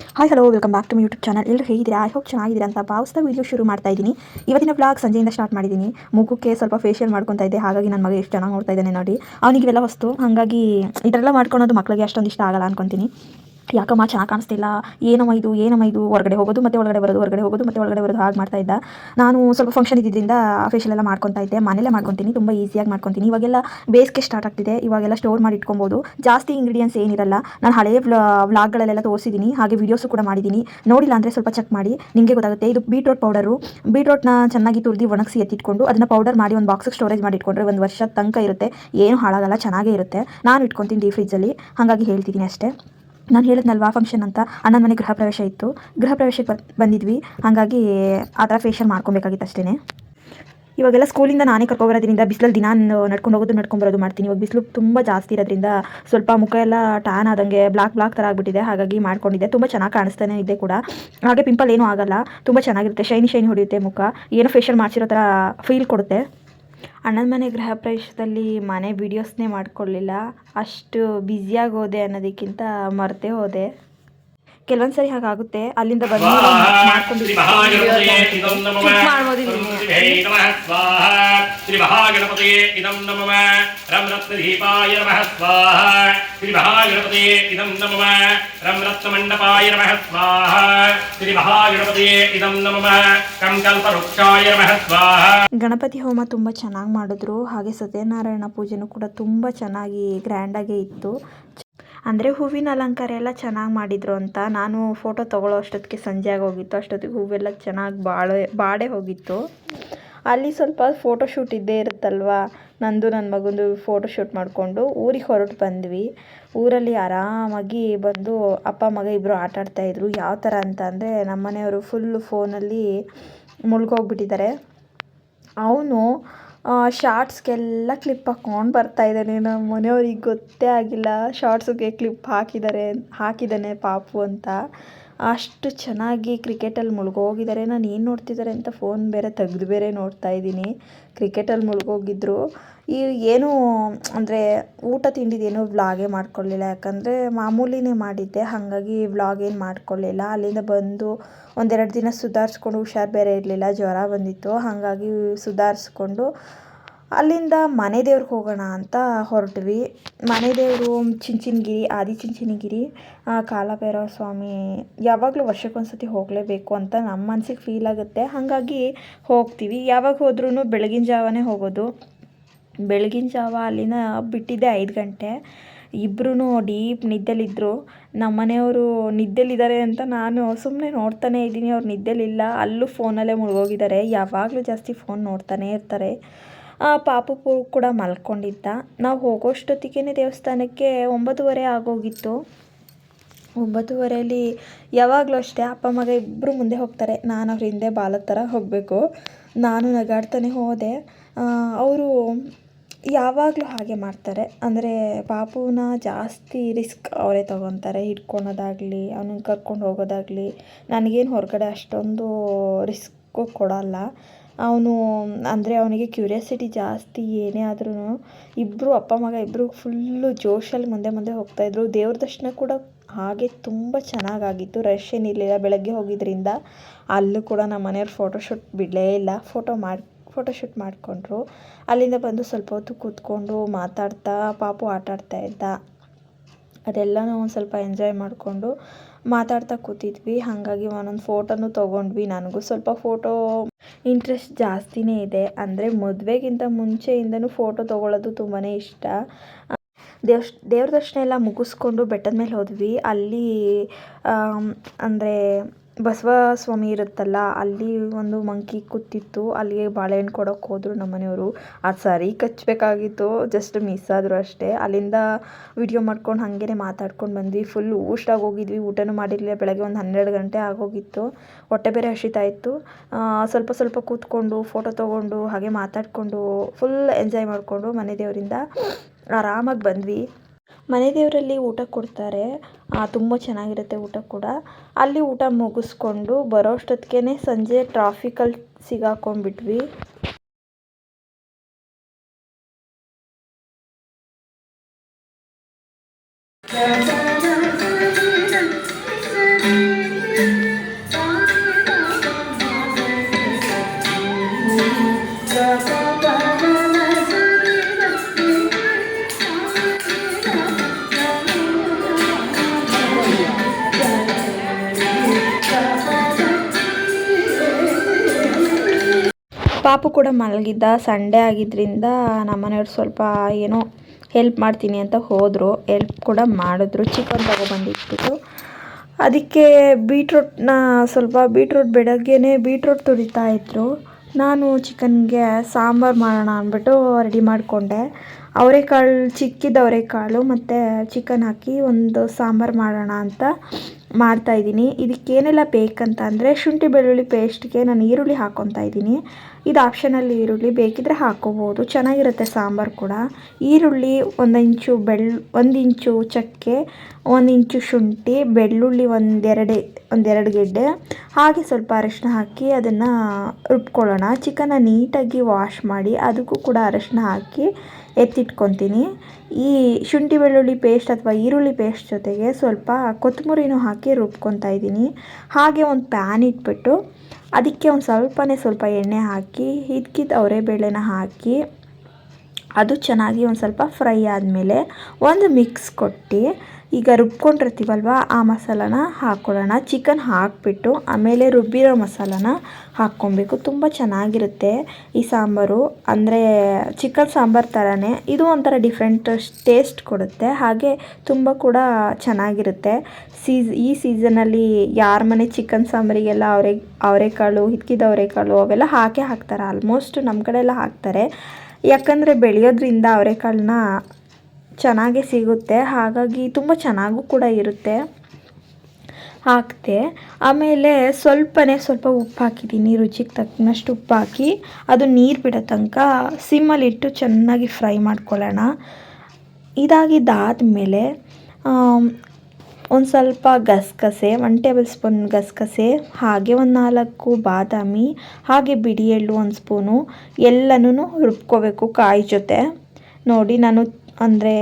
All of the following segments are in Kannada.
Hi hello welcome back to my YouTube channel ಎಲ್ಲರೂ ಹೇಗಿದ್ದೀರಾ? ಐ ಹೋಪ್ ಚೆನ್ನಾಗಿದ್ದೀರಾ ಅಂತ ಭಾವಿಸ್ತಾ ವೀಡಿಯೋ ಶುರು ಮಾಡ್ತಾ ಇದ್ದೀನಿ. ಇವತ್ತಿನ ಬ್ಲಾಗ್ ಸಂಜೆಯಿಂದ ಸ್ಟಾರ್ಟ್ ಮಾಡಿದ್ದೀನಿ. ಮುಖಕ್ಕೆ ಸ್ವಲ್ಪ ಫೇಶಿಯಲ್ ಮಾಡ್ಕೊತಾ ಇದ್ದೆ. ಹಾಗಾಗಿ ನನ್ನ ಮಗ ಎಷ್ಟು ಚೆನ್ನಾಗಿ ನೋಡ್ತಾ ಇದ್ದಾನೆ ನೋಡಿ. ಅವನಿಗೆಲ್ಲ ವಸ್ತು. ಹಾಗಾಗಿ ಇದರೆಲ್ಲ ಮಾಡ್ಕೊಳೋದು ಮಕ್ಕಳಿಗೆ ಅಷ್ಟೊಂದು ಇಷ್ಟ ಆಗಲ್ಲ ಅನ್ಕೊತೀನಿ. ಯಾಕಮ್ಮ ಚೆನ್ನಾಗಿ ಕಾಣಿಸ್ತಿಲ್ಲ? ಏನಮ್ಮ ಇದು? ಏನಮ್ಮ ಇದು? ಹೊರಗಡೆ ಹೋಗೋದು ಮತ್ತೆ ಒಳಗಡೆ ಬರೋದು, ಹೊರಗಡೆ ಹೋಗೋದು ಮತ್ತೆ ಒಳಗಡೆ ಬರೋದು ಹಾಗೆ ಮಾಡ್ತಾ ಇದ್ದ. ನಾನು ಸ್ವಲ್ಪ ಫಂಕ್ಷನ್ ಇದ್ದಿದ್ದರಿಂದ ಫೇಶಿಯಲ್ ಎಲ್ಲ ಮಾಡ್ಕೊತಾ ಇದ್ದೆ. ಮನೇಲೆ ಮಾಡ್ಕೊತೀನಿ, ತುಂಬ ಈಸಿಯಾಗಿ ಮಾಡ್ಕೊತೀನಿ. ಇವಾಗೆಲ್ಲ ಬೇಸ್ಗೆ ಸ್ಟಾರ್ಟ್ ಆಗ್ತಿದೆ. ಇವಾಗೆಲ್ಲ ಸ್ಟೋರ್ ಮಾಡಿ ಇಟ್ಕೊಬೋದು. ಜಾಸ್ತಿ ಇಂಗ್ರೀಡಿಯೆಂಟ್ಸ್ ಏನಿರಲ್ಲ. ನಾನು ಹಳೆಯ ವ್ಲಾಗ್ಗಳಲ್ಲೆಲ್ಲ ತೋರಿಸಿದ್ದೀನಿ ಹಾಗೆ ವೀಡಿಯೋಸು ಕೂಡ ಮಾಡಿದ್ದೀನಿ ನೋಡಿಲ್ಲ ಅಂದರೆ ಸ್ವಲ್ಪ ಚೆಕ್ ಮಾಡಿ. ನಿಮಗೆ ಗೊತ್ತಾಗುತ್ತೆ. ಇದು ಬೀಟ್ರೋಟ್ ಪೌಡರು ಬೀಟ್ರೋಟ್ನ ಚೆನ್ನಾಗಿ ತುರಿದು ಒಣಗಿಸಿ ಎತ್ತಿಟ್ಕೊಂಡು ಅದನ್ನು ಪೌಡರ್ ಮಾಡಿ ಒಂದು ಬಾಕ್ಸಿಗೆ ಸ್ಟೋರೇಜ್ ಮಾಡಿ ಇಟ್ಕೊಂಡ್ರೆ ಒಂದು ವರ್ಷ ತನಕ ಇರುತ್ತೆ. ಏನು ಹಾಳಾಗಲ್ಲ, ಚೆನ್ನಾಗೇ ಇರುತ್ತೆ. ನಾನು ಇಟ್ಕೊತೀನಿ ಡೀಪ್ ಫ್ರಿಜ್ಜಲ್ಲಿ ಹಾಗಾಗಿ ಹೇಳ್ತಿದ್ದೀನಿ ಅಷ್ಟೇ. ನಾನು ಹೇಳಿದ್ನಲ್ವಾ ಫಂಕ್ಷನ್ ಅಂತ? ಅಣ್ಣನ ಮನೆ ಗೃಹ ಪ್ರವೇಶ ಇತ್ತು. ಗೃಹ ಪ್ರವೇಶಕ್ಕೆ ಬಂದಿದ್ವಿ. ಹಾಗಾಗಿ ಆ ಥರ ಫೇಶಿಯಲ್ ಮಾಡ್ಕೊಬೇಕಾಗಿತ್ತು ಅಷ್ಟೇ ಇವಾಗೆಲ್ಲ ಸ್ಕೂಲಿಂದ ನಾನೇ ಕರ್ಕೊಬರೋದ್ರಿಂದ ಬಿಸಿಲಲ್ಲಿ ದಿನ ನಡ್ಕೊಂಡು ಹೋಗೋದು, ನಡ್ಕೊಂಡು ಬರೋದು ಮಾಡ್ತೀನಿ. ಇವಾಗ ಬಿಸಿಲು ತುಂಬ ಜಾಸ್ತಿ ಇರೋದ್ರಿಂದ ಸ್ವಲ್ಪ ಮುಖ ಎಲ್ಲ ಟ್ಯಾನ್ ಆದಂಗೆ ಬ್ಲಾಕ್ ಬ್ಲಾಕ್ ಥರ ಆಗಿಬಿಟ್ಟಿದೆ. ಹಾಗಾಗಿ ಮಾಡ್ಕೊಂಡಿದ್ದೆ. ತುಂಬ ಚೆನ್ನಾಗಿ ಕಾಣಿಸ್ತಾನೆ ಇದೆ ಕೂಡ. ಹಾಗೆ ಪಿಂಪಲ್ ಏನೂ ಆಗಲ್ಲ. ತುಂಬ ಚೆನ್ನಾಗಿರುತ್ತೆ. ಶೈನಿ ಶೈನಿ ಹೊಡೆಯುತ್ತೆ ಮುಖ. ಏನೋ ಫೇಶಿಯಲ್ ಮಾಡಿಸಿರೋ ಥರ ಫೀಲ್ ಕೊಡುತ್ತೆ. ಅಣ್ಣನ ಮನೆ ಗೃಹ ಪ್ರವೇಶದಲ್ಲಿ ಮನೆ ವೀಡಿಯೋಸ್ನೇ ಮಾಡ್ಕೊಳ್ಳಿಲ್ಲ. ಅಷ್ಟು ಬ್ಯುಸಿಯಾಗಿ ಹೋದೆ ಅನ್ನೋದಕ್ಕಿಂತ ಮರೆತೇ ಹೋದೆ. ಕೆಲವೊಂದು ಸರಿ ಹಾಗಾಗುತ್ತೆ. ಅಲ್ಲಿಂದ ಬಂದು ಶ್ರೀಮಹಾಗಣಪತಿಯೇ ಇದಂ ನಮಮ ರಂ ರತ್ನದೀಪಾಯ ನಮಃ ಸ್ವಾಹ ಶ್ರೀಮಹಾಗಣಪತಿಯೇ ಇದಂ ನಮಮ ರಂ ರತ್ನಮಂಡಪಾಯ ನಮಃ ಸ್ವಾಹ ಶ್ರೀಮಹಾಗಣಪತಿಯೇ ಇದಂ ನಮಮ ಕಂ ಕಲ್ಪವೃಕ್ಷಾಯ ನಮಃ ಸ್ವಾಹ ಗಣಪತಿ ಹೋಮ ತುಂಬ ಚೆನ್ನಾಗಿ ಮಾಡಿದ್ರು. ಹಾಗೆ ಸತ್ಯನಾರಾಯಣ ಪೂಜೆನೂ ಕೂಡ ತುಂಬ ಚೆನ್ನಾಗಿ ಗ್ರ್ಯಾಂಡಾಗೇ ಇತ್ತು. ಅಂದರೆ ಹೂವಿನ ಅಲಂಕಾರ ಎಲ್ಲ ಚೆನ್ನಾಗಿ ಮಾಡಿದ್ರು ಅಂತ. ನಾನು ಫೋಟೋ ತೊಗೊಳ್ಳೋ ಅಷ್ಟೊತ್ತಿಗೆ ಸಂಜೆ ಆಗೋಗಿತ್ತು. ಅಷ್ಟೊತ್ತಿಗೆ ಹೂವೆಲ್ಲ ಚೆನ್ನಾಗಿ ಬಾಳೆ, ಬಾಡೆ ಹೋಗಿತ್ತು. ಅಲ್ಲಿ ಸ್ವಲ್ಪ ಫೋಟೋ ಶೂಟ್ ಇದ್ದೇ ಇರುತ್ತಲ್ವ? ನಂದು ನನ್ನ ಮಗಂದು ಫೋಟೋ ಶೂಟ್ ಮಾಡಿಕೊಂಡು ಊರಿಗೆ ಹೊರಟು ಬಂದ್ವಿ. ಊರಲ್ಲಿ ಆರಾಮಾಗಿ ಬಂದು ಅಪ್ಪ, ಮಗ ಇಬ್ಬರು ಆಟ ಆಡ್ತಾಯಿದ್ರು ಯಾವ ಥರ ಅಂತ ಅಂದರೆ ನಮ್ಮ ಮನೆಯವರು ಫುಲ್ಲು ಫೋನಲ್ಲಿ ಮುಳುಗೋಗ್ಬಿಟ್ಟಿದ್ದಾರೆ. ಅವನು ಶಾರ್ಟ್ಸ್ಗೆಲ್ಲ ಕ್ಲಿಪ್ ಹಾಕ್ಕೊಂಡು ಬರ್ತಾ ಇದ್ದಾನೆ. ನಮ್ಮ ಮನೆಯವ್ರಿಗೆ ಗೊತ್ತೇ ಆಗಿಲ್ಲ. ಶಾರ್ಟ್ಸ್ಗೆ ಕ್ಲಿಪ್ ಹಾಕಿದ್ದಾರೆ, ಹಾಕಿದ್ದಾನೆ ಪಾಪು ಅಂತ. ಅಷ್ಟು ಚೆನ್ನಾಗಿ ಕ್ರಿಕೆಟಲ್ಲಿ ಮುಳುಗೋಗಿದ್ದಾರೆ. ನಾನು ಏನು ನೋಡ್ತಿದ್ದಾರೆ ಅಂತ ಫೋನ್ ಬೇರೆ ತೆಗ್ದು ಬೇರೆ ನೋಡ್ತಾ ಇದ್ದೀನಿ. ಕ್ರಿಕೆಟಲ್ಲಿ ಮುಳುಗೋಗಿದ್ರು. ಈ ಏನೂ ಅಂದರೆ ಊಟ ತಿಂಡಿದೇನು ವ್ಲಾಗೇ ಮಾಡ್ಕೊಳ್ಳಿಲ್ಲ ಯಾಕಂದರೆ ಮಾಮೂಲಿನೇ ಮಾಡಿದ್ದೆ. ಹಾಗಾಗಿ ವ್ಲಾಗ್ ಏನು ಮಾಡ್ಕೊಳ್ಳಿಲ್ಲ ಅಲ್ಲಿಂದ ಬಂದು ಒಂದೆರಡು ದಿನ ಸುಧಾರಿಸ್ಕೊಂಡು ಹುಷಾರು ಬೇರೆ ಇರಲಿಲ್ಲ. ಜ್ವರ ಬಂದಿತ್ತು. ಹಾಗಾಗಿ ಸುಧಾರಿಸ್ಕೊಂಡು ಅಲ್ಲಿಂದ ಮನೆ ದೇವ್ರಿಗೆ ಹೋಗೋಣ ಅಂತ ಹೊರಟ್ವಿ. ಮನೆ ದೇವರು ಚಿಂಚಿನಗಿರಿ, ಆದಿ ಚಿಂಚಿನಗಿರಿ ಕಾಲಭೈರವ ಸ್ವಾಮಿ ಯಾವಾಗಲೂ ವರ್ಷಕ್ಕೊಂದ್ಸತಿ ಹೋಗಲೇಬೇಕು ಅಂತ ನಮ್ಮ ಮನಸ್ಸಿಗೆ ಫೀಲ್ ಆಗುತ್ತೆ. ಹಾಗಾಗಿ ಹೋಗ್ತೀವಿ. ಯಾವಾಗ ಹೋದ್ರೂ ಬೆಳಗಿನ ಜಾವನೇ ಹೋಗೋದು. ಬೆಳಗಿನ ಜಾವ ಅಲ್ಲಿನ ಬಿಟ್ಟಿದ್ದೆ ಐದು ಗಂಟೆ. ಇಬ್ಬರೂ ಡೀಪ್ ನಿದ್ದೆಲಿದ್ದರು ನಮ್ಮ ಮನೆಯವರು ನಿದ್ದೆಲಿದ್ದಾರೆ ಅಂತ ನಾನು ಸುಮ್ಮನೆ ನೋಡ್ತಾನೇ ಇದ್ದೀನಿ. ಅವ್ರು ನಿದ್ದೆಲಿಲ್ಲ. ಅಲ್ಲೂ ಫೋನಲ್ಲೇ ಮುಳುಗೋಗಿದ್ದಾರೆ. ಯಾವಾಗಲೂ ಜಾಸ್ತಿ ಫೋನ್ ನೋಡ್ತಾನೇ ಇರ್ತಾರೆ. ಪಾಪು ಕೂಡ ಮಲ್ಕೊಂಡಿದ್ದ. ನಾವು ಹೋಗೋಷ್ಟೊತ್ತಿಗೆ ದೇವಸ್ಥಾನಕ್ಕೆ ಒಂಬತ್ತುವರೆ ಆಗೋಗಿತ್ತು. ಒಂಬತ್ತುವರೆಯಲ್ಲಿ ಯಾವಾಗಲೂ ಅಷ್ಟೇ ಅಪ್ಪ, ಮಗ ಇಬ್ಬರು ಮುಂದೆ ಹೋಗ್ತಾರೆ. ನಾನು ಅವ್ರ ಹಿಂದೆ ಬಾಲ ಥರ ಹೋಗಬೇಕು. ನಾನು ನಗಾಡ್ತಾನೆ ಹೋದೆ. ಅವರು ಯಾವಾಗಲೂ ಹಾಗೆ ಮಾಡ್ತಾರೆ. ಅಂದರೆ ಪಾಪುನ ಜಾಸ್ತಿ ರಿಸ್ಕ್ ಅವರೇ ತೊಗೊತಾರೆ ಹಿಡ್ಕೊಳೋದಾಗಲಿ, ಅವನನ್ನ ಕರ್ಕೊಂಡು ಹೋಗೋದಾಗಲಿ. ನನಗೇನು ಹೊರಗಡೆ ಅಷ್ಟೊಂದು ರಿಸ್ಕು ಕೊಡೋಲ್ಲ. ಅವನು, ಅಂದರೆ ಅವನಿಗೆ ಕ್ಯೂರಿಯಾಸಿಟಿ ಜಾಸ್ತಿ ಏನೇ ಆದ್ರೂ ಇಬ್ಬರು ಅಪ್ಪ ಮಗ ಇಬ್ಬರು ಫುಲ್ಲು ಜೋಶಲ್ಲಿ ಮುಂದೆ ಮುಂದೆ ಹೋಗ್ತಾಯಿದ್ರು ದೇವ್ರ ದರ್ಶನ ಕೂಡ ಹಾಗೆ ತುಂಬ ಚೆನ್ನಾಗಾಗಿತ್ತು. ರಶ್ ಏನಿರಲಿಲ್ಲ. ಬೆಳಗ್ಗೆ ಹೋಗಿದ್ದರಿಂದ ಅಲ್ಲೂ ಕೂಡ ನಮ್ಮ ಮನೆಯವ್ರು ಫೋಟೋಶೂಟ್ ಬಿಡಲೇ ಇಲ್ಲ. ಫೋಟೋ ಮಾಡಿ ಫೋಟೋಶೂಟ್ ಮಾಡಿಕೊಂಡ್ರು. ಅಲ್ಲಿಂದ ಬಂದು ಸ್ವಲ್ಪ ಹೊತ್ತು ಕೂತ್ಕೊಂಡು ಮಾತಾಡ್ತಾ, ಪಾಪು ಆಟ ಆಡ್ತಾ ಇದ್ದ. ಅದೆಲ್ಲನೂ ಒಂದು ಸ್ವಲ್ಪ ಎಂಜಾಯ್ ಮಾಡಿಕೊಂಡು ಮಾತಾಡ್ತಾ ಕೂತಿದ್ವಿ. ಹಾಗಾಗಿ ಒಂದೊಂದು ಫೋಟೋನು ತೊಗೊಂಡ್ವಿ. ನನಗೂ ಸ್ವಲ್ಪ ಫೋಟೋ ಇಂಟ್ರೆಸ್ಟ್ ಜಾಸ್ತಿನೇ ಇದೆ. ಅಂದರೆ ಮದುವೆಗಿಂತ ಮುಂಚೆಯಿಂದನೂ ಫೋಟೋ ತೊಗೊಳ್ಳೋದು ತುಂಬಾ ಇಷ್ಟ. ದೇವ್ ದೇವ್ರ ದರ್ಶನ ಎಲ್ಲ ಮುಗಿಸ್ಕೊಂಡು ಬೆಟ್ಟದ ಮೇಲೆ ಹೋದ್ವಿ. ಅಲ್ಲಿ ಅಂದರೆ ಬಸವ ಸ್ವಾಮಿ ಇರುತ್ತಲ್ಲ ಅಲ್ಲಿ ಒಂದು ಮಂಕಿ ಕೂತಿತ್ತು, ಅಲ್ಲಿಗೆ ಬಾಳೆಹಣ್ಣು ಕೊಡೋಕೆ ಹೋದರು ನಮ್ಮ ಮನೆಯವರು ಅದು ಸರಿ ಕಚ್ಚಬೇಕಾಗಿತ್ತು ಜಸ್ಟ್ ಮಿಸ್ ಆದರು ಅಷ್ಟೇ. ಅಲ್ಲಿಂದ ವಿಡಿಯೋ ಮಾಡ್ಕೊಂಡು ಹಾಗೇನೆ ಮಾತಾಡ್ಕೊಂಡು ಬಂದ್ವಿ. ಫುಲ್ ಊಷ್ಟಾಗಿ ಹೋಗಿದ್ವಿ, ಊಟನೂ ಮಾಡಿರಲಿಲ್ಲ. ಬೆಳಗ್ಗೆ ಒಂದು ಹನ್ನೆರಡು ಗಂಟೆ ಆಗೋಗಿತ್ತು. ಹೊಟ್ಟೆ ಬೇರೆ ಹಸಿತಾ ಇತ್ತು. ಸ್ವಲ್ಪ ಸ್ವಲ್ಪ ಕೂತ್ಕೊಂಡು ಫೋಟೋ ತೊಗೊಂಡು, ಹಾಗೆ ಮಾತಾಡಿಕೊಂಡು ಫುಲ್ ಎಂಜಾಯ್ ಮಾಡಿಕೊಂಡು ಮನೆ ದೇವರಿಂದ ಆರಾಮಾಗಿ ಬಂದ್ವಿ. ಮನೆ ದೇವರಲ್ಲಿ ಊಟ ಕೊಡ್ತಾರೆ. ತುಂಬ ಚೆನ್ನಾಗಿರುತ್ತೆ ಊಟ ಕೂಡ. ಅಲ್ಲಿ ಊಟ ಮುಗಿಸ್ಕೊಂಡು ಬರೋ ಅಷ್ಟೊತ್ತಿಗೆ ಸಂಜೆ ಟ್ರಾಫಿಕಲ್ಲಿ ಸಿಗಾಕೊಂಡ್ಬಿಟ್ವಿ. ಪಾಪು ಕೂಡ ಮಲಗಿದ್ದ, ಸಂಡೇ ಆಗಿದ್ದರಿಂದ ನಮ್ಮನೆಯವ್ರು ಸ್ವಲ್ಪ ಏನೋ ಹೆಲ್ಪ್ ಮಾಡ್ತೀನಿ ಅಂತ ಹೋದರು. ಹೆಲ್ಪ್ ಕೂಡ ಮಾಡಿದ್ರು. ಚಿಕನ್ ತಗೊಬಂದಿಟ್ಬಿಟ್ಟು ಅದಕ್ಕೆ ಬೀಟ್ರೂಟ್ನ ಸ್ವಲ್ಪ ಬೀಟ್ರೂಟ್ ಬೆಳಗ್ಗೆನೇ ಬೀಟ್ರೂಟ್ ತುರಿತಾ ಇದ್ದರು ನಾನು ಚಿಕನ್ಗೆ ಸಾಂಬಾರು ಮಾಡೋಣ ಅಂದ್ಬಿಟ್ಟು ರೆಡಿ ಮಾಡಿಕೊಂಡೆ. ಅವರೆಕಾಳು ಚಿಕ್ಕಿದ ಅವರೆಕಾಳು ಮತ್ತು ಚಿಕನ್ ಹಾಕಿ ಒಂದು ಸಾಂಬಾರು ಮಾಡೋಣ ಅಂತ ಮಾಡ್ತಾಯಿದ್ದೀನಿ ಇದಕ್ಕೇನೆಲ್ಲ ಬೇಕಂತ ಅಂದರೆ ಶುಂಠಿ ಬೆಳ್ಳುಳ್ಳಿ ಪೇಸ್ಟ್ಗೆ ನಾನು ಈರುಳ್ಳಿ ಹಾಕ್ಕೊತಾ ಇದ್ದೀನಿ. ಇದು ಆಪ್ಷನಲ್ಲಿ ಈರುಳ್ಳಿ ಬೇಕಿದ್ರೆ ಹಾಕ್ಕೋಬೋದು ಚೆನ್ನಾಗಿರುತ್ತೆ ಸಾಂಬಾರು ಕೂಡ. ಈರುಳ್ಳಿ ಒಂದು ಇಂಚು ಬೆಳ್, ಒಂದು ಇಂಚು ಚಕ್ಕೆ, ಒಂದು ಇಂಚು ಶುಂಠಿ, ಬೆಳ್ಳುಳ್ಳಿ ಒಂದೆರಡು ಒಂದೆರಡು ಗೆಡ್ಡೆ. ಹಾಗೆ ಸ್ವಲ್ಪ ಅರಶಿನ ಹಾಕಿ ಅದನ್ನು ರುಬ್ಕೊಳ್ಳೋಣ. ಚಿಕನ್ನ ನೀಟಾಗಿ ವಾಶ್ ಮಾಡಿ ಅದಕ್ಕೂ ಕೂಡ ಅರಶಿನ ಹಾಕಿ ಎತ್ತಿಟ್ಕೊತೀನಿ. ಈ ಶುಂಠಿ, ಬೆಳ್ಳುಳ್ಳಿ ಪೇಸ್ಟ್ ಅಥವಾ ಈರುಳ್ಳಿ ಪೇಸ್ಟ್ ಜೊತೆಗೆ ಸ್ವಲ್ಪ ಕೊತ್ತಂಬರಿನೂ ಹಾಕಿ ರುಬ್ಕೊತಾ ಇದ್ದೀನಿ. ಹಾಗೆ ಒಂದು ಪ್ಯಾನ್ ಇಟ್ಬಿಟ್ಟು ಅದಕ್ಕೆ ಒಂದು ಸ್ವಲ್ಪನೇ ಸ್ವಲ್ಪ ಎಣ್ಣೆ ಹಾಕಿ, ಹಿದ್ಕಿದ ಅವರೆಬೇಳೆನ ಹಾಕಿ, ಅದು ಚೆನ್ನಾಗಿ ಒಂದು ಸ್ವಲ್ಪ ಫ್ರೈ ಆದಮೇಲೆ ಒಂದು ಮಿಕ್ಸ್ ಕೊಟ್ಟು ಈಗ ರುಬ್ಕೊಂಡಿರ್ತೀವಲ್ವ ಆ ಮಸಾಲಾನ ಹಾಕ್ಕೊಳ್ಳೋಣ ಚಿಕನ್ ಹಾಕಿಬಿಟ್ಟು ಆಮೇಲೆ ರುಬ್ಬಿರೋ ಮಸಾಲಾನ ಹಾಕ್ಕೊಬೇಕು. ತುಂಬ ಚೆನ್ನಾಗಿರುತ್ತೆ ಈ ಸಾಂಬಾರು. ಅಂದರೆ ಚಿಕನ್ ಸಾಂಬಾರು ಥರನೇ ಇದು ಒಂಥರ ಡಿಫ್ರೆಂಟ್ ಟೇಸ್ಟ್ ಕೊಡುತ್ತೆ. ಹಾಗೆ ತುಂಬ ಕೂಡ ಚೆನ್ನಾಗಿರುತ್ತೆ. ಸೀಸ್ ಈ ಸೀಸನಲ್ಲಿ ಯಾರ ಮನೆ ಚಿಕನ್ ಸಾಂಬಾರಿಗೆಲ್ಲ ಅವರೆ, ಅವರೆಕಾಳು, ಹಿತ್ಕಿದ ಅವರೆಕಾಳು ಅವೆಲ್ಲ ಹಾಕೇ ಹಾಕ್ತಾರೆ. ಆಲ್ಮೋಸ್ಟ್ ನಮ್ಮ ಕಡೆ ಎಲ್ಲ ಹಾಕ್ತಾರೆ. ಯಾಕಂದರೆ ಬೆಳೆಯೋದ್ರಿಂದ ಅವರೆಕಾಳನ್ನ ಚೆನ್ನಾಗೇ ಸಿಗುತ್ತೆ. ಹಾಗಾಗಿ ತುಂಬ ಚೆನ್ನಾಗೂ ಕೂಡ ಇರುತ್ತೆ. ಹಾಕಿದೆ ಆಮೇಲೆ ಸ್ವಲ್ಪನೇ ಸ್ವಲ್ಪ ಉಪ್ಪು ಹಾಕಿದ್ದೀನಿ, ರುಚಿಗೆ ತಕ್ಕನಷ್ಟು ಉಪ್ಪು ಹಾಕಿ. ಅದು ನೀರು ಬಿಡೋ ತನಕ ಸಿಮ್ಮಲ್ಲಿಟ್ಟು ಚೆನ್ನಾಗಿ ಫ್ರೈ ಮಾಡ್ಕೊಳ್ಳೋಣ. ಇದಾಗಿದ್ದಾದಮೇಲೆ ಒಂದು ಸ್ವಲ್ಪ ಗಸಗಸೆ ಒನ್ ಟೇಬಲ್ ಸ್ಪೂನ್ ಗಸಗಸೆ, ಹಾಗೆ ಒಂದು ನಾಲ್ಕು ಬಾದಾಮಿ, ಹಾಗೆ ಬಿಡಿ ಎಳ್ಳು ಒಂದು ಸ್ಪೂನು ಎಲ್ಲನೂ ರುಬ್ಕೋಬೇಕು ಕಾಯಿ ಜೊತೆ. ನೋಡಿ, ನಾನು ಅಂದರೆ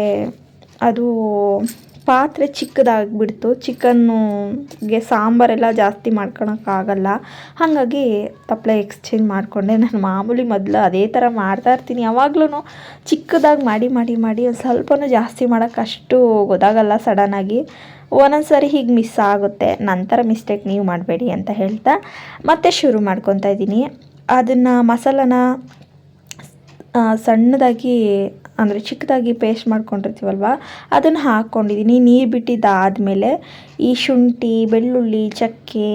ಅದು ಪಾತ್ರೆ ಚಿಕ್ಕದಾಗಿಬಿಡ್ತು. ಚಿಕನ್ನುಗೆ ಸಾಂಬಾರೆಲ್ಲ ಜಾಸ್ತಿ ಮಾಡ್ಕೊಳಕ್ಕಾಗಲ್ಲ. ಹಾಗಾಗಿ ತಪ್ಪಲೆ ಎಕ್ಸ್ಚೇಂಜ್ ಮಾಡಿಕೊಂಡೆ. ನಾನು ಮಾಮೂಲಿ ಮೊದಲು ಅದೇ ಥರ ಮಾಡ್ತಾ ಇರ್ತೀನಿ. ಯಾವಾಗ್ಲೂ ಚಿಕ್ಕದಾಗಿ ಮಾಡಿ ಮಾಡಿ ಮಾಡಿ ಒಂದು ಸ್ವಲ್ಪನೂ ಜಾಸ್ತಿ ಮಾಡೋಕ್ಕೆ ಅಷ್ಟು ಗೊತ್ತಾಗಲ್ಲ ಸಡನ್ನಾಗಿ ಒಂದೊಂದು ಸಾರಿ ಹೀಗೆ ಮಿಸ್ ಆಗುತ್ತೆ. ನಂತರ ಮಿಸ್ಟೇಕ್ ನೀವು ಮಾಡಬೇಡಿ ಅಂತ ಹೇಳ್ತಾ ಮತ್ತೆ ಶುರು ಮಾಡ್ಕೊತಾ ಇದ್ದೀನಿ. ಅದನ್ನು ಮಸಾಲನ ಸಣ್ಣದಾಗಿ ಅಂದರೆ ಚಿಕ್ಕದಾಗಿ ಪೇಸ್ಟ್ ಮಾಡ್ಕೊಂಡಿರ್ತೀವಲ್ವ? ಅದನ್ನು ಹಾಕ್ಕೊಂಡಿದ್ದೀನಿ ನೀರು ಬಿಟ್ಟಿದ್ದಾದಮೇಲೆ ಈ ಶುಂಠಿ, ಬೆಳ್ಳುಳ್ಳಿ ಚಕ್ಕೆ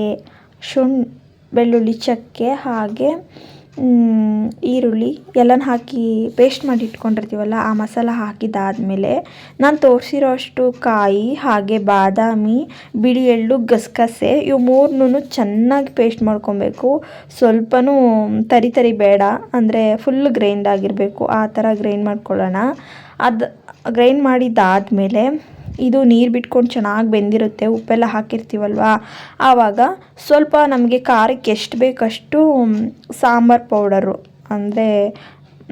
ಶುಂ ಬೆಳ್ಳುಳ್ಳಿ ಚಕ್ಕೆ ಹಾಗೆ ಈರುಳ್ಳಿ ಎಲ್ಲನ ಹಾಕಿ ಪೇಸ್ಟ್ ಮಾಡಿ ಇಟ್ಕೊಂಡಿರ್ತೀವಲ್ಲ, ಆ ಮಸಾಲ ಹಾಕಿದಾದಮೇಲೆ ನಾನು ತೋರಿಸಿರೋ ಅಷ್ಟು ಕಾಯಿ ಹಾಗೆ ಬಾದಾಮಿ ಬಿಳಿ ಎಳ್ಳು ಗಸಗಸೆ ಇವು ಮೂರನ್ನೂ ಚೆನ್ನಾಗಿ ಪೇಸ್ಟ್ ಮಾಡ್ಕೊಬೇಕು. ಸ್ವಲ್ಪನೂ ತರಿ ತರಿ ಬೇಡ, ಅಂದರೆ ಫುಲ್ ಗ್ರೈಂಡ್ ಆಗಿರಬೇಕು. ಆ ಥರ ಗ್ರೈಂಡ್ ಮಾಡ್ಕೊಳ್ಳೋಣ. ಅದು ಗ್ರೈಂಡ್ ಮಾಡಿದ್ದಾದಮೇಲೆ ಇದು ನೀರು ಬಿಟ್ಕೊಂಡು ಚೆನ್ನಾಗಿ ಬೆಂದಿರುತ್ತೆ, ಉಪ್ಪೆಲ್ಲ ಹಾಕಿರ್ತೀವಲ್ವ? ಆವಾಗ ಸ್ವಲ್ಪ ನಮಗೆ ಖಾರಕ್ಕೆ ಎಷ್ಟು ಬೇಕಷ್ಟು ಸಾಂಬಾರು ಪೌಡರು. ಅಂದರೆ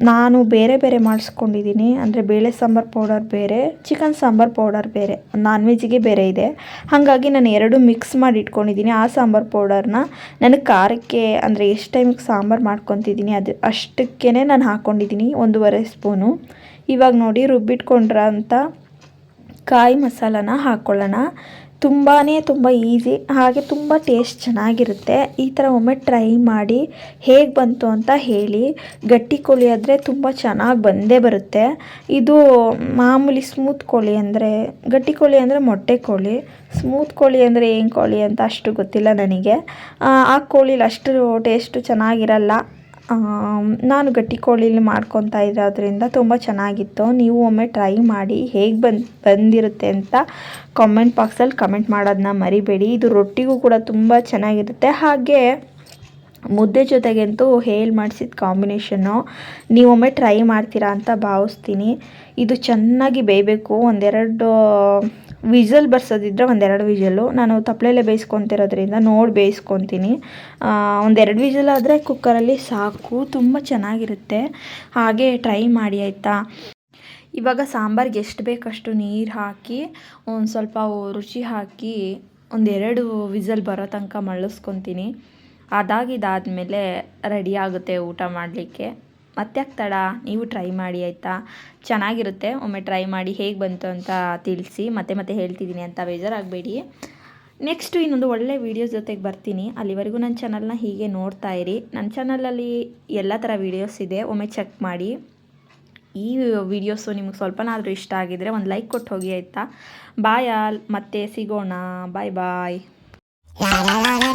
ನಾನು ಬೇರೆ ಬೇರೆ ಮಾಡಿಸ್ಕೊಂಡಿದ್ದೀನಿ ಅಂದರೆ ಬೇಳೆ ಸಾಂಬಾರು ಪೌಡರ್ ಬೇರೆ, ಚಿಕನ್ ಸಾಂಬಾರು ಪೌಡರ್ ಬೇರೆ ನಾನ್ ವೆಜ್ಜಿಗೆ ಬೇರೆ ಇದೆ. ಹಾಗಾಗಿ ನಾನು ಎರಡು ಮಿಕ್ಸ್ ಮಾಡಿ ಇಟ್ಕೊಂಡಿದ್ದೀನಿ ಆ ಸಾಂಬಾರು ಪೌಡರ್ನ ನನಗೆ ಖಾರಕ್ಕೆ, ಅಂದರೆ ಎಷ್ಟು ಟೈಮಿಗೆ ಸಾಂಬಾರು ಮಾಡ್ಕೊತಿದ್ದೀನಿ ಅದು ಅಷ್ಟಕ್ಕೇ ನಾನು ಹಾಕ್ಕೊಂಡಿದ್ದೀನಿ ಒಂದೂವರೆ ಸ್ಪೂನು ಇವಾಗ ನೋಡಿ ರುಬ್ಬಿಟ್ಕೊಂಡ್ರ ಅಂತ ಕಾಯಿ ಮಸಾಲಾನ ಹಾಕ್ಕೊಳ್ಳೋಣ ತುಂಬಾ ತುಂಬ ಈಸಿ ಹಾಗೆ ತುಂಬ ಟೇಸ್ಟ್ ಚೆನ್ನಾಗಿರುತ್ತೆ. ಈ ಥರ ಒಮ್ಮೆ ಟ್ರೈ ಮಾಡಿ ಹೇಗೆ ಬಂತು ಅಂತ ಹೇಳಿ. ಗಟ್ಟಿ ಕೋಳಿ ಆದರೆ ತುಂಬ ಚೆನ್ನಾಗಿ ಬಂದೇ ಬರುತ್ತೆ. ಇದು ಮಾಮೂಲಿ ಸ್ಮೂತ್ ಕೋಳಿ ಅಂದರೆ, ಗಟ್ಟಿ ಕೋಳಿ ಅಂದರೆ ಮೊಟ್ಟೆ ಕೋಳಿ. ಸ್ಮೂತ್ ಕೋಳಿ ಅಂದರೆ ಏನು ಕೋಳಿ ಅಂತ ಅಷ್ಟು ಗೊತ್ತಿಲ್ಲ ನನಗೆ. ಆ ಕೋಳಿಲಿ ಅಷ್ಟು ಟೇಸ್ಟು ಚೆನ್ನಾಗಿರಲ್ಲ. ನಾನು ಗಟ್ಟಿ ಕೋಳಿಲಿ ಮಾಡ್ಕೊತಾ ಇರೋದ್ರಿಂದ ತುಂಬ ಚೆನ್ನಾಗಿತ್ತು. ನೀವು ಒಮ್ಮೆ ಟ್ರೈ ಮಾಡಿ ಹೇಗೆ ಬಂದು, ಬಂದಿರುತ್ತೆ ಅಂತ ಕಾಮೆಂಟ್ ಬಾಕ್ಸಲ್ಲಿ ಕಮೆಂಟ್ ಮಾಡೋದನ್ನ ಮರಿಬೇಡಿ. ಇದು ರೊಟ್ಟಿಗೂ ಕೂಡ ತುಂಬ ಚೆನ್ನಾಗಿರುತ್ತೆ. ಹಾಗೆ ಮುದ್ದೆ ಜೊತೆಗಂತೂ ಹೇಳಿ ಮಾಡಿಸಿದ ಕಾಂಬಿನೇಷನ್ನು ನೀವೊಮ್ಮೆ ಟ್ರೈ ಮಾಡ್ತೀರಾ ಅಂತ ಭಾವಿಸ್ತೀನಿ. ಇದು ಚೆನ್ನಾಗಿ ಬೇಯಬೇಕು. ಒಂದೆರಡು ವಿಸಲ್ ಬರ್ಸೋದಿದ್ರೆ ಒಂದೆರಡು ವಿಸಲು ನಾನು ತಪ್ಪಲೆಲ್ಲೇ ಬೇಯಿಸ್ಕೊತಿರೋದ್ರಿಂದ ನೋಡಿ ಬೇಯಿಸ್ಕೊತೀನಿ. ಒಂದೆರಡು ವಿಸಲ್ ಆದರೆ ಕುಕ್ಕರಲ್ಲಿ ಸಾಕು, ತುಂಬ ಚೆನ್ನಾಗಿರುತ್ತೆ. ಹಾಗೆ ಟ್ರೈ ಮಾಡಿ, ಆಯಿತಾ? ಇವಾಗ ಸಾಂಬಾರ್ಗೆ ಎಷ್ಟು ಬೇಕಷ್ಟು ನೀರು ಹಾಕಿ, ಒಂದು ಸ್ವಲ್ಪ ರುಚಿ ಹಾಕಿ ಒಂದೆರಡು ವಿಜಲ್ ಬರೋ ತನಕ ಮಳ್ಳಿಸ್ಕೊತೀನಿ ಅದಾಗಿದ್ದಾದಮೇಲೆ ರೆಡಿ ಆಗುತ್ತೆ ಊಟ ಮಾಡಲಿಕ್ಕೆ. ಮತ್ತೆ ತಡ? ನೀವು ಟ್ರೈ ಮಾಡಿ, ಆಯಿತಾ? ಚೆನ್ನಾಗಿರುತ್ತೆ. ಒಮ್ಮೆ ಟ್ರೈ ಮಾಡಿ ಹೇಗೆ ಬಂತು ಅಂತ ತಿಳಿಸಿ, ಮತ್ತೆ ಮತ್ತೆ ಹೇಳ್ತಿದ್ದೀನಿ ಅಂತ ಬೇಜಾರಾಗಬೇಡಿ. ನೆಕ್ಸ್ಟು ಇನ್ನೊಂದು ಒಳ್ಳೆ ವೀಡಿಯೋಸ್ ಜೊತೆಗೆ ಬರ್ತೀನಿ. ಅಲ್ಲಿವರೆಗೂ ನನ್ನ ಚಾನಲ್ನ ಹೀಗೆ ನೋಡ್ತಾ ಇರಿ. ನನ್ನ ಚಾನಲಲ್ಲಿ ಎಲ್ಲ ಥರ ವೀಡಿಯೋಸ್ ಇದೆ. ಒಮ್ಮೆ ಚೆಕ್ ಮಾಡಿ. ಈ ವಿಡಿಯೋಸು ನಿಮ್ಗೆ ಸ್ವಲ್ಪನಾದರೂ ಇಷ್ಟ ಆಗಿದರೆ ಒಂದು ಲೈಕ್ ಕೊಟ್ಟು ಹೋಗಿ, ಆಯಿತಾ? ಬಾಯ್ ಆಲ್ ಮತ್ತೆ ಸಿಗೋಣ. ಬಾಯ್ ಬಾಯ್